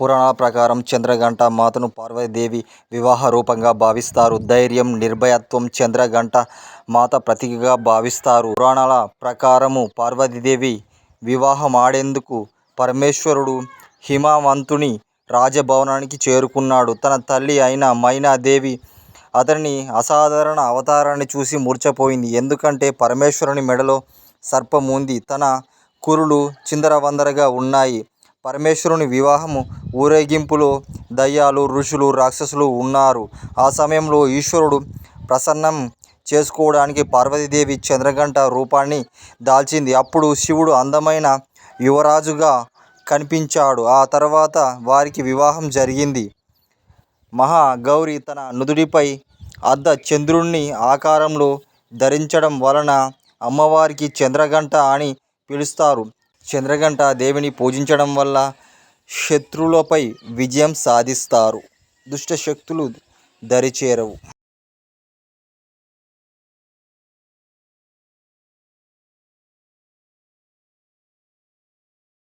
పురాణాల ప్రకారం చంద్రగంట మాతను పార్వతీదేవి వివాహ రూపంగా భావిస్తారు. ధైర్యం, నిర్భయత్వం చంద్రగంట మాత ప్రతీకగా భావిస్తారు. పురాణాల ప్రకారము పార్వతీదేవి వివాహమాడేందుకు పరమేశ్వరుడు హిమవంతుని రాజభవనానికి చేరుకున్నాడు. తన తల్లి అయిన మైనాదేవి అతని అసాధారణ అవతారాన్ని చూసి మూర్చపోయింది ఎందుకంటే పరమేశ్వరుని మెడలో సర్పం ఉంది. తన కురులు చిందరవందరగా ఉన్నాయి. పరమేశ్వరుని వివాహము ఊరేగింపులో దయ్యాలు, ఋషులు, రాక్షసులు ఉన్నారు. ఆ సమయంలో ఈశ్వరుడు ప్రసన్నం చేసుకోవడానికి పార్వతీదేవి చంద్రగంట రూపాన్ని దాల్చింది. అప్పుడు శివుడు అందమైన యువరాజుగా కనిపించాడు. ఆ తర్వాత వారికి వివాహం జరిగింది. మహాగౌరి తన నుదుడిపై అర్ధ చంద్రుణ్ణి ఆకారంలో ధరించడం వలన అమ్మవారికి చంద్రగంట అని పిలుస్తారు. చంద్రగంట దేవిని పూజించడం వల్ల శత్రువులపై విజయం సాధిస్తారు. దుష్టశక్తులు దరిచేరవు.